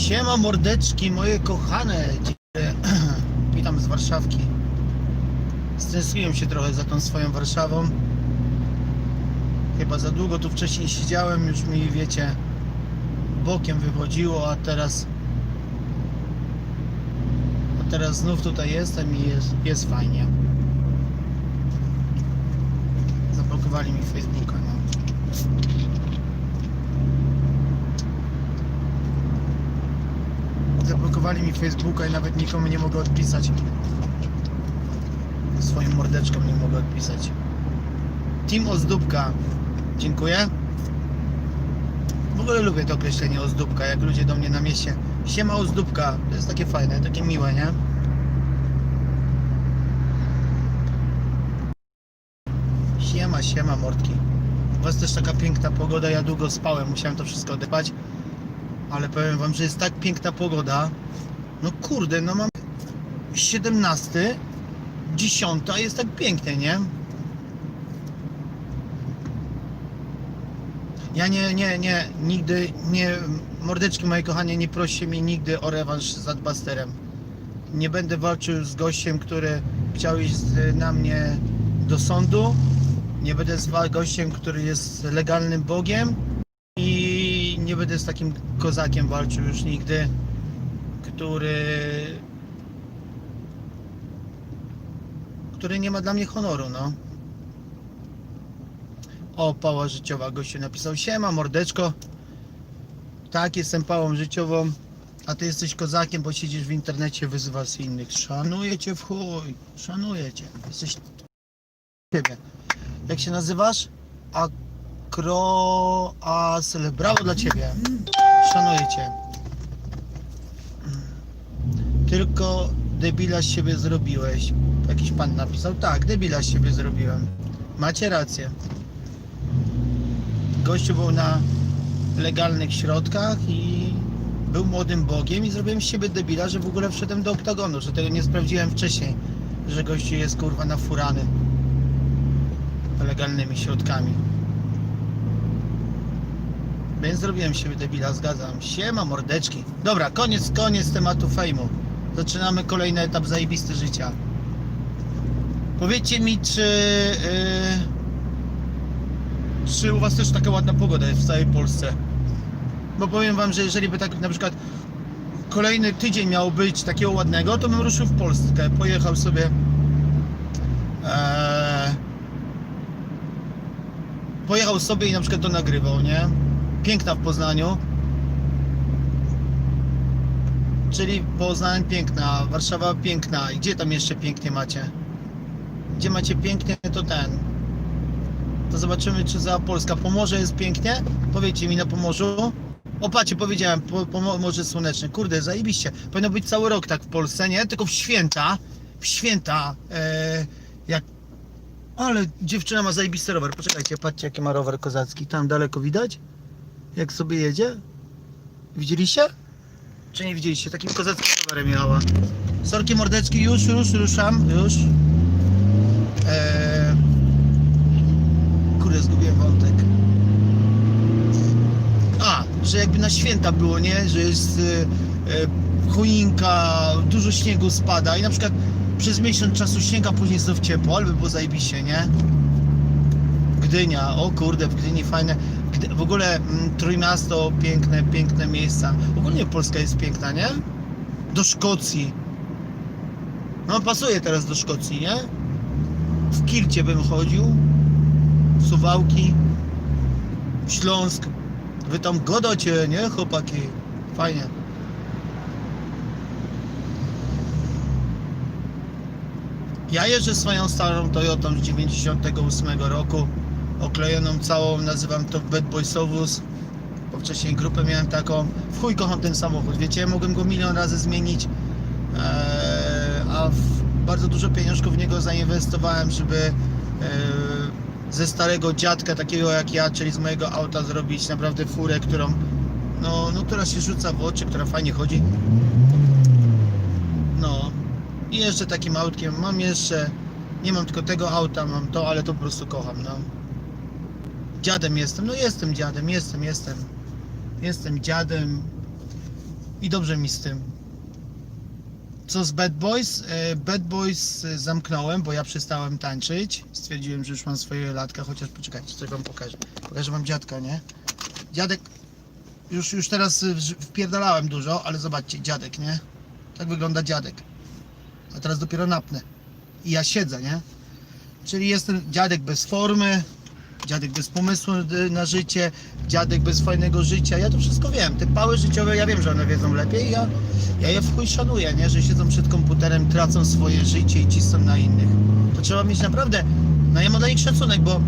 Siema mordeczki, moje kochane. Witam z Warszawki. Stęskniłem się trochę za tą swoją Warszawą. Chyba za długo tu wcześniej siedziałem, już mi wiecie, bokiem wychodziło, a teraz a teraz znów tutaj jestem i jest, jest fajnie. Zablokowali mi Facebooka, no. Zablokowali mi Facebooka i nawet nikomu nie mogę odpisać. Swoim mordeczkom nie mogę odpisać. Team Ozdóbka. Dziękuję. W ogóle lubię to określenie Ozdóbka, jak ludzie do mnie na mieście. Siema Ozdóbka. To jest takie fajne, takie miłe, nie? Siema, siema mordki. U was też taka piękna pogoda, ja długo spałem, musiałem to wszystko odebrać. Ale powiem wam, że jest tak piękna pogoda. No kurde, no mam 17, 10, jest tak pięknie, nie? Ja nie, nie, nie, nigdy nie, mordeczki moje kochanie, nie proście mnie nigdy o rewanż z Adbusterem. Nie będę walczył z gościem, który chciał iść na mnie do sądu. Nie będę z gościem, który jest legalnym Bogiem. I nie będę z takim kozakiem walczył już nigdy, który który nie ma dla mnie honoru, no. O, pała życiowa, gościu napisał, siema mordeczko. Tak, jestem pałą życiową, a ty jesteś kozakiem, bo siedzisz w internecie, wyzywasz innych. Szanuję cię w chuj, szanuję cię. Jesteś ciebie. Jak się nazywasz? Akroasl. Brawo dla ciebie. Szanuję cię. Tylko debila z siebie zrobiłeś. Jakiś pan napisał. Tak, debila z siebie zrobiłem. Macie rację. Gościu był na legalnych środkach i był młodym bogiem i zrobiłem z siebie debila, że w ogóle wszedłem do oktagonu, że tego nie sprawdziłem wcześniej, że gościu jest kurwa nafurany legalnymi środkami. Więc zrobiłem z siebie debila, zgadzam. Siema mordeczki. Dobra, koniec, koniec tematu fejmu. Zaczynamy kolejny etap zajebisty życia. Powiedzcie mi, czy... Yy, czy u was też taka ładna pogoda jest w całej Polsce? Bo powiem wam, że jeżeli by tak na przykład kolejny tydzień miał być takiego ładnego, to bym ruszył w Polskę. Pojechał sobie... Eee, pojechał sobie i na przykład to nagrywał, nie? Piękna w Poznaniu. Czyli Poznań piękna, Warszawa piękna. I Gdzie tam jeszcze pięknie macie? Gdzie macie pięknie, to ten. To zobaczymy, czy za Polska. Pomorze jest pięknie? Powiedzcie mi na Pomorzu. O pacie, powiedziałem, po, Pomorze Słoneczne. Kurde, zajebiście. Powinno być cały rok tak w Polsce, nie? Tylko w święta, w święta, e, jak ale dziewczyna ma zajebisty rower. Poczekajcie, patrzcie jaki ma rower kozacki. Tam daleko widać? Jak sobie jedzie? Widzieliście? Czy nie widzieliście? Takim kozackim rowerem jechała. Sorki mordeczki, już, już, ruszam, już. Eee... Kurde, zgubiłem wątek. A, że jakby na święta było, nie? Że jest e, e, choinka, dużo śniegu spada i na przykład przez miesiąc czasu śniega, później znów ciepło, ale by było zajebiście, nie? Gdynia, o kurde, w Gdyni fajne. Gdy, w ogóle mm, Trójmiasto, piękne, piękne miejsca. Ogólnie Polska jest piękna, nie? Do Szkocji. No pasuje teraz do Szkocji, nie? W Kilcie bym chodził. W Suwałki. W Śląsk. Wy tam godocie, nie chłopaki? Fajnie. Ja jeżdżę swoją starą Toyotą z 98 roku, oklejoną całą, nazywam to Bad Boysowus, bo wcześniej grupę miałem taką. W chuj kocham ten samochód, wiecie, mogłem go milion razy zmienić, eee, a bardzo dużo pieniążków w niego zainwestowałem, żeby eee, ze starego dziadka, takiego jak ja, czyli z mojego auta zrobić naprawdę furę, którą, no, no która się rzuca w oczy, która fajnie chodzi. No, i jeszcze takim autkiem mam jeszcze, nie mam tylko tego auta, mam to, ale to po prostu kocham, no. Dziadem jestem, no jestem dziadem, jestem, jestem. Jestem dziadem. I dobrze mi z tym. Co z Bad Boys? E, Bad Boys e, zamknąłem, bo ja przestałem tańczyć. Stwierdziłem, że już mam swoje latka, chociaż poczekajcie, coś wam pokażę. Pokażę wam dziadka, nie? Dziadek, już, już teraz wrz- wpierdalałem dużo, ale zobaczcie, dziadek, nie? Tak wygląda dziadek. A teraz dopiero napnę. I ja siedzę, nie? Czyli jestem dziadek bez formy, dziadek bez pomysłu y, na życie, dziadek bez fajnego życia. Ja to wszystko wiem. Te pały życiowe, ja wiem, że one wiedzą lepiej. Ja, ja je w chuj szanuję, nie? Że siedzą przed komputerem, tracą swoje życie i cisną na innych. To trzeba mieć naprawdę, no ja mam dla nich szacunek, bo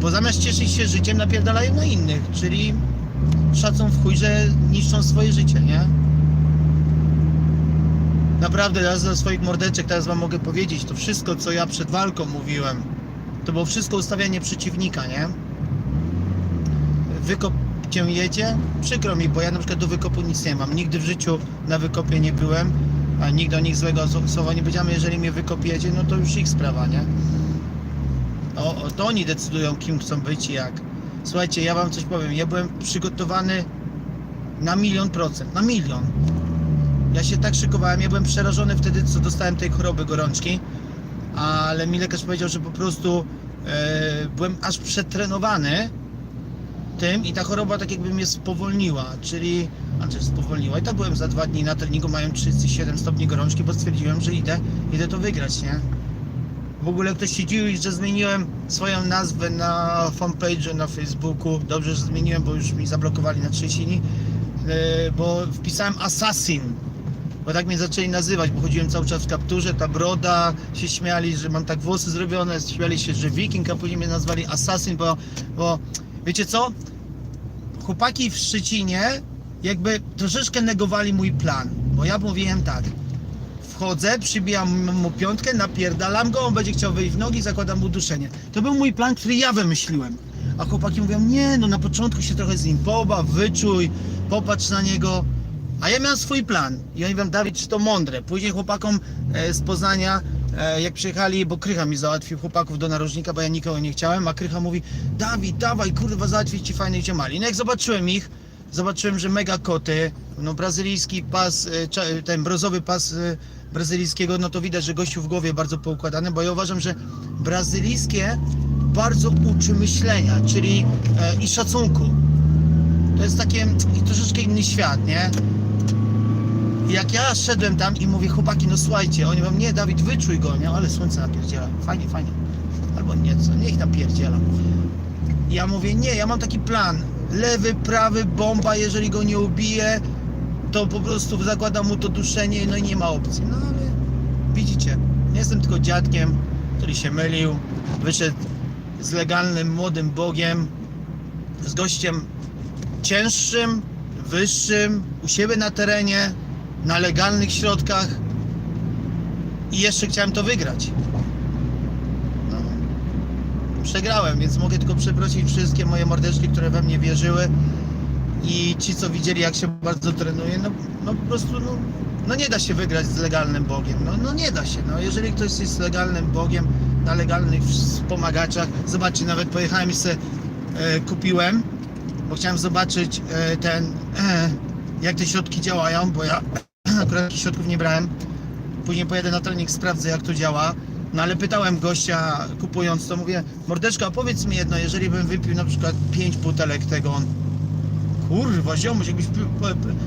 bo zamiast cieszyć się życiem, napierdalają na innych, czyli szacą w chuj, że niszczą swoje życie, nie? Naprawdę, ja ze swoich mordeczek teraz wam mogę powiedzieć, to wszystko, co ja przed walką mówiłem, to było wszystko ustawianie przeciwnika, nie? Wykop cię jedzie, przykro mi, bo ja na przykład do wykopu nic nie mam, nigdy w życiu na wykopie nie byłem, a nigdy o nich złego słowa nie powiedziałem, jeżeli mnie wykop jedzie, no to już ich sprawa, nie? O, o, to oni decydują, kim chcą być i jak. Słuchajcie, ja wam coś powiem. Ja byłem przygotowany na milion procent. Na milion. Ja się tak szykowałem. Ja byłem przerażony wtedy, co dostałem tej choroby gorączki. Ale mi lekarz powiedział, że po prostu e, byłem aż przetrenowany tym i ta choroba tak jakby mnie spowolniła, czyli znaczy spowolniła i tak byłem za dwa dni na treningu, mają 37 stopni gorączki, bo stwierdziłem, że idę, idę to wygrać, nie? W ogóle ktoś się dziwi, że zmieniłem swoją nazwę na fanpage na Facebooku. Dobrze, że zmieniłem, bo już mi zablokowali na trzecini. Yy, bo wpisałem Assassin. Bo tak mnie zaczęli nazywać, bo chodziłem cały czas w kapturze, ta broda, się śmiali, że mam tak włosy zrobione, śmiali się, że wiking, a później mnie nazwali Assassin, bo, bo wiecie co? Chłopaki w Szczecinie jakby troszeczkę negowali mój plan, bo ja mówiłem tak, wchodzę, przybijam mu piątkę, napierdalam go, on będzie chciał wyjść w nogi, zakładam mu duszenie. To był mój plan, który ja wymyśliłem. A chłopaki mówią, nie, no na początku się trochę z nim pobaw, wyczuj, popatrz na niego. A ja miałem swój plan i oni mówią, Dawid, czy to mądre. Później chłopakom e, z Poznania, e, jak przyjechali, bo Krycha mi załatwił chłopaków do narożnika, bo ja nikogo nie chciałem, a Krycha mówi, Dawid, dawaj, kurwa, załatwić ci fajnych ziomali. No jak zobaczyłem ich, zobaczyłem, że mega koty, no brazylijski pas, e, ten brązowy pas brazylijskiego, no to widać, że gościu w głowie bardzo poukładany, bo ja uważam, że brazylijskie bardzo uczy myślenia, czyli i szacunku. To jest takie i troszeczkę inny świat, nie? Jak ja szedłem tam i mówię, chłopaki, no słuchajcie, oni mówią, nie, Dawid, wyczuj go, nie? Ale słońce napierdziela, fajnie, fajnie. Albo nie, co, niech napierdziela. Ja mówię, nie, ja mam taki plan. Lewy, prawy, bomba, jeżeli go nie ubije, to po prostu zakładam mu to duszenie, no i nie ma opcji. No ale widzicie, jestem tylko dziadkiem, który się mylił, wyszedł z legalnym, młodym Bogiem, z gościem cięższym, wyższym, u siebie na terenie, na legalnych środkach i jeszcze chciałem to wygrać. No. Przegrałem, więc mogę tylko przeprosić wszystkie moje mordeczki, które we mnie wierzyły i ci, co widzieli, jak się bardzo trenuję, no, no po prostu, no, no nie da się wygrać z legalnym Bogiem, no, no nie da się, no jeżeli ktoś jest legalnym Bogiem, na legalnych wspomagaczach, zobaczcie, nawet pojechałem i sobie e, kupiłem, bo chciałem zobaczyć e, ten, e, jak te środki działają, bo ja akurat takich środków nie brałem, później pojadę na trening, sprawdzę jak to działa, no ale pytałem gościa kupując to, mówię, mordeczka, powiedz mi jedno, jeżeli bym wypił na przykład 5 butelek tego, on Kurwa, ziomuś, jakbyś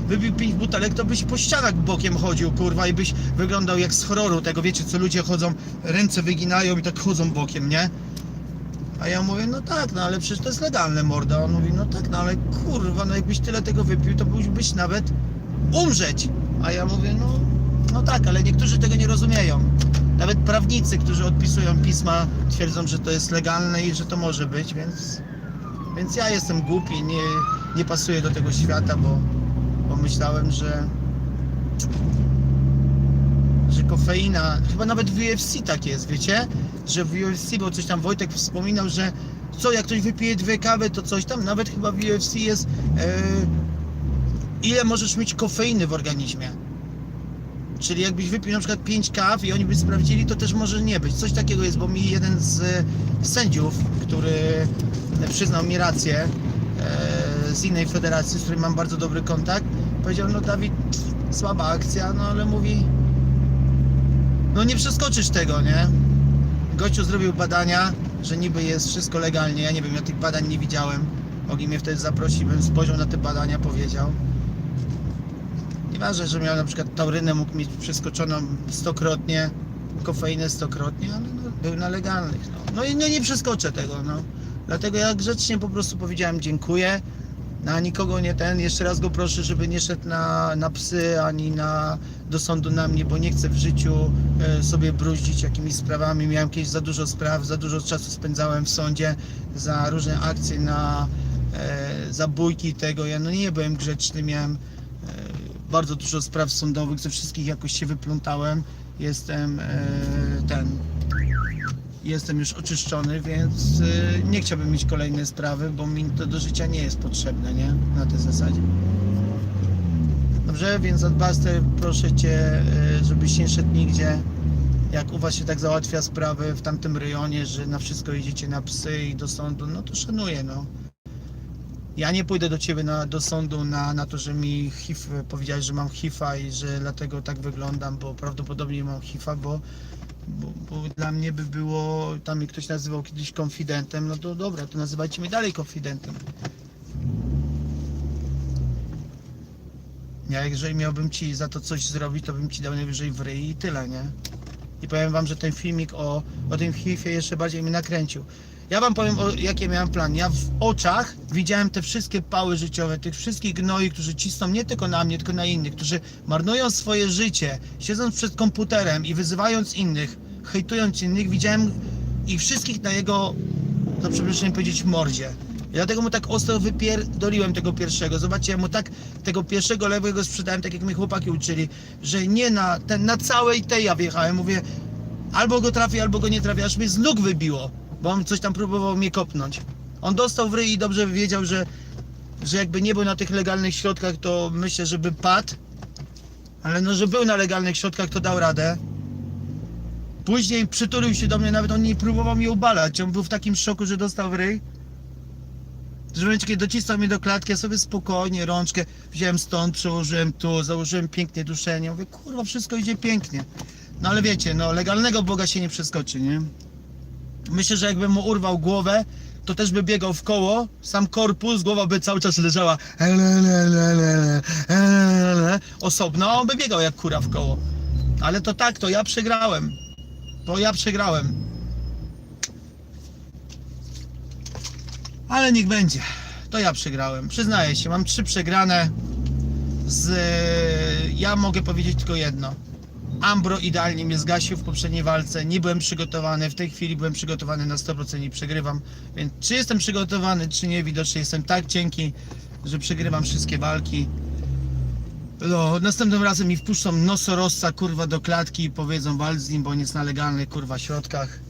wypił pięć butelek, to byś po ścianach bokiem chodził, kurwa, i byś wyglądał jak z horroru tego, wiecie, co ludzie chodzą, ręce wyginają i tak chodzą bokiem, nie? A ja mówię, no tak, no ale przecież to jest legalne, morda. On mówi, no tak, no ale kurwa, no jakbyś tyle tego wypił, to byś nawet umrzeć. A ja mówię, no, no tak, ale niektórzy tego nie rozumieją. Nawet prawnicy, którzy odpisują pisma, twierdzą, że to jest legalne i że to może być, więc... Więc ja jestem głupi, nie, nie pasuję do tego świata, bo, bo myślałem, że, że kofeina, chyba nawet w UFC tak jest, wiecie? Że w UFC, bo coś tam Wojtek wspominał, że co, jak ktoś wypije dwie kawy, to coś tam, nawet chyba w UFC jest e, ile możesz mieć kofeiny w organizmie. Czyli jakbyś wypił na przykład 5 kaw i oni by sprawdzili, to też może nie być. Coś takiego jest, bo mi jeden z e, sędziów, który przyznał mi rację, e, z innej federacji, z którym mam bardzo dobry kontakt, powiedział, no Dawid, słaba akcja, no ale mówi, no nie przeskoczysz tego, nie? Gościu zrobił badania, że niby jest wszystko legalnie, ja nie wiem, ja tych badań nie widziałem. Mogli mnie wtedy zaprosić, bym spojrzał na te badania, powiedział. Nieważne, że miał na przykład taurynę, mógł mieć przeskoczoną stokrotnie, kofeinę stokrotnie, ale no, był na legalnych. No, no i no, nie przeskoczę tego, no. Dlatego ja grzecznie po prostu powiedziałem dziękuję. Na nikogo nie ten. Jeszcze raz go proszę, żeby nie szedł na, na psy ani na, do sądu na mnie, bo nie chcę w życiu e, sobie bruździć jakimiś sprawami. Miałem kiedyś za dużo spraw, za dużo czasu spędzałem w sądzie za różne akcje na e, zabójki tego. Ja no nie byłem grzeczny, miałem bardzo dużo spraw sądowych, ze wszystkich jakoś się wyplątałem. Jestem e, ten jestem już oczyszczony, więc y, nie chciałbym mieć kolejne sprawy, bo mi to do życia nie jest potrzebne, nie? Na tej zasadzie. Dobrze, więc Adbuster, proszę Cię, y, żebyś nie szedł nigdzie. Jak u Was się tak załatwia sprawy w tamtym rejonie, że na wszystko idziecie na psy i do sądu, no to szanuję, no. Ja nie pójdę do Ciebie na, do sądu na, na to, że mi HIV, powiedziałeś, że mam HIV-a i że dlatego tak wyglądam, bo prawdopodobnie mam HIV-a, bo bo, bo dla mnie by było, tam mnie ktoś nazywał kiedyś konfidentem, no to dobra, to nazywajcie mnie dalej konfidentem. Ja jeżeli miałbym ci za to coś zrobić, to bym ci dał najwyżej w ryj i tyle, nie? I powiem wam, że ten filmik o, o tym HIV-ie jeszcze bardziej mnie nakręcił. Ja wam powiem, o, jaki miałem plan. Ja w oczach widziałem te wszystkie pały życiowe, tych wszystkich gnoi, którzy cisną nie tylko na mnie, tylko na innych, którzy marnują swoje życie, siedząc przed komputerem i wyzywając innych, hejtując innych, widziałem ich wszystkich na jego, za przeproszeniem powiedzieć, mordzie. I Dlatego mu tak ostro wypierdoliłem tego pierwszego. Zobaczcie, ja mu tak tego pierwszego lewego sprzedałem, tak jak mnie chłopaki uczyli, że nie na, ten, na całej tej ja wjechałem. Mówię, albo go trafię, albo go nie trafię, aż mnie z nóg wybiło, bo on coś tam próbował mnie kopnąć. On dostał w ryj i dobrze wiedział, że, że jakby nie był na tych legalnych środkach, to myślę, żeby padł. Ale no, że był na legalnych środkach, to dał radę. Później przytulił się do mnie, nawet on nie próbował mnie ubalać. On był w takim szoku, że dostał w ryj. Że kiedy docisnął mnie do klatki, ja sobie spokojnie rączkę wziąłem stąd, przełożyłem tu, założyłem pięknie duszenie. Mówię, kurwa, wszystko idzie pięknie. No ale wiecie, no legalnego Boga się nie przeskoczy, nie? Myślę, że jakbym mu urwał głowę, to też by biegał w koło, sam korpus, głowa by cały czas leżała osobno, a on by biegał jak kura w koło. Ale to tak, to ja przegrałem. To ja przegrałem. Ale niech będzie. To ja przegrałem. Przyznaję się, mam trzy przegrane. Z... Ja mogę powiedzieć tylko jedno. Ambro idealnie mnie zgasił w poprzedniej walce. Nie byłem przygotowany. W tej chwili byłem przygotowany na 100% i przegrywam. Więc czy jestem przygotowany, czy nie, widocznie jestem tak cienki, że przegrywam wszystkie walki. No, następnym razem mi wpuszczą nosorożca kurwa do klatki i powiedzą walcz z nim, bo on jest na legalnych kurwa środkach.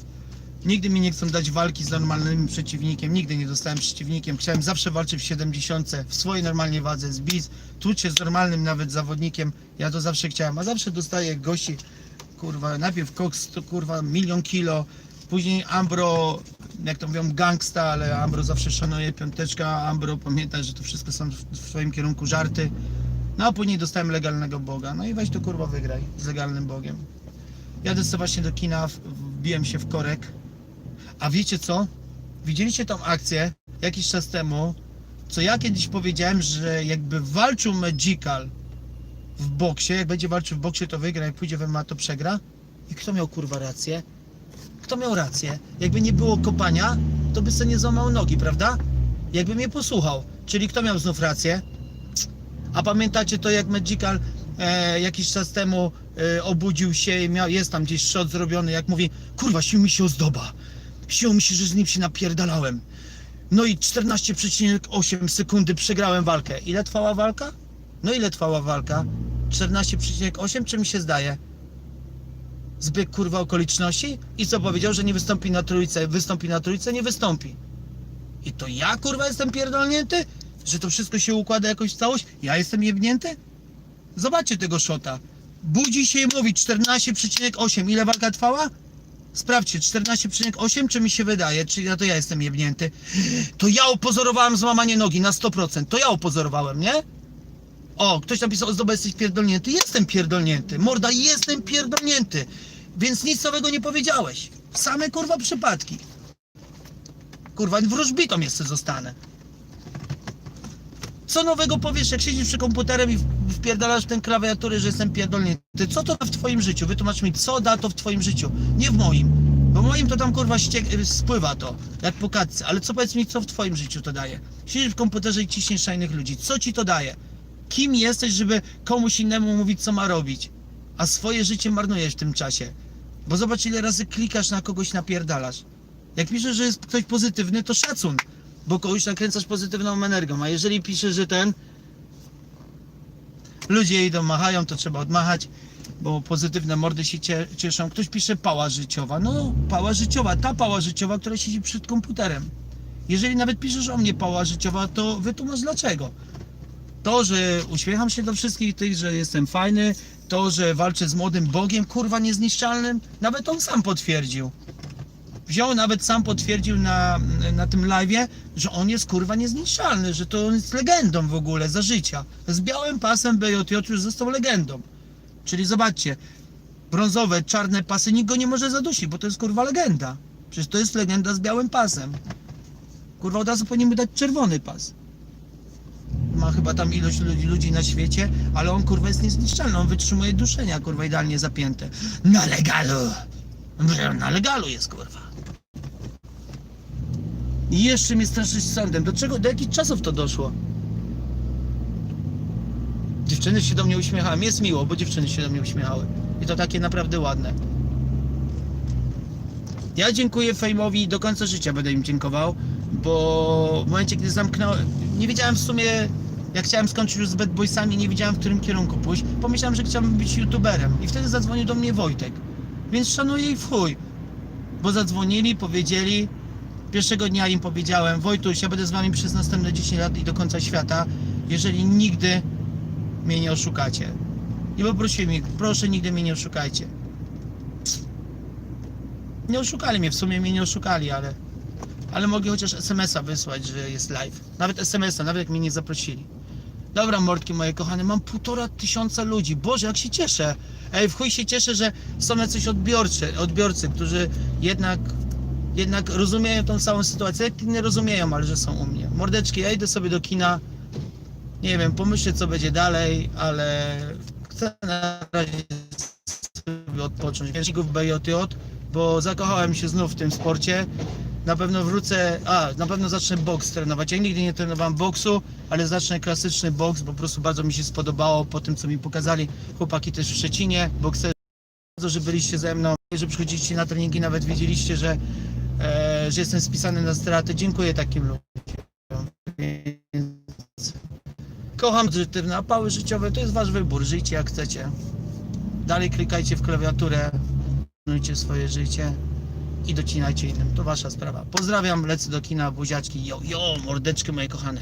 Nigdy mi nie chcą dać walki z normalnym przeciwnikiem, nigdy nie dostałem przeciwnikiem. Chciałem zawsze walczyć w 70, w swojej normalnej wadze, z biz, tłuc się z normalnym nawet zawodnikiem. Ja to zawsze chciałem, a zawsze dostaję gości, kurwa, najpierw Cox to kurwa milion kilo, później Ambro, jak to mówią, gangsta, ale Ambro zawsze szanuje piąteczka, Ambro pamiętaj, że to wszystko są w swoim kierunku żarty. No a później dostałem legalnego Boga. No i weź to kurwa wygraj z legalnym Bogiem. Jadę sobie właśnie do kina, wbiłem się w korek. A wiecie co? Widzieliście tą akcję jakiś czas temu, co ja kiedyś powiedziałem, że jakby walczył Magical w boksie, jak będzie walczył w boksie to wygra, jak pójdzie w MMA to przegra. I kto miał kurwa rację? Kto miał rację? Jakby nie było kopania, to by sobie nie złamał nogi, prawda? Jakby mnie posłuchał. Czyli kto miał znów rację? A pamiętacie to, jak Magical e, jakiś czas temu e, obudził się i miał, jest tam gdzieś shot zrobiony, jak mówi, kurwa, sił mi się ozdoba. Sił mi się, że z nim się napierdalałem. No i 14,8 sekundy przegrałem walkę. Ile trwała walka? No ile trwała walka? 14,8 czy mi się zdaje? Zbieg kurwa okoliczności? I co powiedział, że nie wystąpi na trójce? Wystąpi na trójce? Nie wystąpi. I to ja kurwa jestem pierdolnięty? Że to wszystko się układa jakoś w całość? Ja jestem jebnięty? Zobaczcie tego szota. Budzi się i mówi 14,8. Ile walka trwała? Sprawdźcie, 14,8 czy mi się wydaje, czyli na to ja jestem jebnięty. To ja opozorowałem złamanie nogi na 100%. To ja opozorowałem, nie? O, ktoś napisał, zdoba jesteś pierdolnięty. Jestem pierdolnięty. Morda, jestem pierdolnięty. Więc nic nowego nie powiedziałeś. Same kurwa przypadki. Kurwa, wróżbitą jeszcze zostanę. Co nowego powiesz, jak siedzisz przy komputerem i wpierdalasz w tę klawiaturę, że jestem pierdolnięty? Co to da w twoim życiu? Wytłumacz mi, co da to w twoim życiu? Nie w moim. Bo moim to tam kurwa ściek- y, spływa to, jak po katce. Ale co powiedz mi, co w twoim życiu to daje? Siedzisz w komputerze i ciśniesz szajnych ludzi. Co ci to daje? Kim jesteś, żeby komuś innemu mówić, co ma robić? A swoje życie marnujesz w tym czasie. Bo zobacz, ile razy klikasz na kogoś, napierdalasz. Jak piszesz, że jest ktoś pozytywny, to szacun, bo kogoś nakręcasz pozytywną energią. A jeżeli piszesz, że ten ludzie idą, machają, to trzeba odmachać, bo pozytywne mordy się cie- cieszą. Ktoś pisze pała życiowa. No, pała życiowa, ta pała życiowa, która siedzi przed komputerem. Jeżeli nawet piszesz o mnie pała życiowa, to wytłumacz dlaczego. To, że uśmiecham się do wszystkich tych, że jestem fajny, to, że walczę z młodym Bogiem, kurwa niezniszczalnym, nawet on sam potwierdził. Wziął, nawet sam potwierdził na, na tym live'ie, że on jest kurwa niezniszczalny, że to on jest legendą w ogóle za życia. Z białym pasem BJJ już został legendą. Czyli zobaczcie, brązowe, czarne pasy, nikt go nie może zadusić, bo to jest kurwa legenda. Przecież to jest legenda z białym pasem. Kurwa od razu powinien dać czerwony pas ma chyba tam ilość ludzi, ludzi na świecie, ale on kurwa jest niezniszczalny, on wytrzymuje duszenia, kurwa idealnie zapięte. Na legalu! Na legalu jest kurwa. I jeszcze mnie straszyć sądem. Do czego, do jakich czasów to doszło? Dziewczyny się do mnie uśmiechały. Jest miło, bo dziewczyny się do mnie uśmiechały. I to takie naprawdę ładne. Ja dziękuję Fejmowi i do końca życia będę im dziękował, bo w momencie, gdy zamknąłem, nie wiedziałem w sumie, jak chciałem skończyć już z Bad Boysami, nie wiedziałem w którym kierunku pójść. Pomyślałem, że chciałbym być youtuberem i wtedy zadzwonił do mnie Wojtek. Więc szanuję ich w chuj, bo zadzwonili, powiedzieli, pierwszego dnia im powiedziałem, Wojtuś, ja będę z wami przez następne 10 lat i do końca świata, jeżeli nigdy mnie nie oszukacie. I poprosiłem ich, proszę nigdy mnie nie oszukajcie. Nie oszukali mnie, w sumie mnie nie oszukali, ale ale mogli chociaż SMS-a wysłać, że jest live. Nawet SMS-a, nawet jak mnie nie zaprosili. Dobra, mordki moje kochane, mam półtora tysiąca ludzi. Boże, jak się cieszę. Ej, w chuj się cieszę, że są jacyś odbiorcy, odbiorcy, którzy jednak, jednak rozumieją tą całą sytuację. Jak nie rozumieją, ale że są u mnie. Mordeczki, ja idę sobie do kina. Nie wiem, pomyślę co będzie dalej, ale chcę na razie sobie odpocząć. Większego BJJ, bo zakochałem się znów w tym sporcie. Na pewno wrócę, a na pewno zacznę boks trenować. Ja nigdy nie trenowałem boksu, ale zacznę klasyczny boks, bo po prostu bardzo mi się spodobało po tym, co mi pokazali chłopaki też w Szczecinie, bokserzy. Bardzo, że byliście ze mną, że przychodziliście na treningi, nawet wiedzieliście, że, że jestem spisany na straty. Dziękuję takim ludziom. Więc Kocham pozytywne apały życiowe, to jest wasz wybór, żyjcie jak chcecie. Dalej klikajcie w klawiaturę, planujcie swoje życie i docinajcie innym. To wasza sprawa. Pozdrawiam, lecę do kina, buziaczki, jo, jo, mordeczki moje kochane.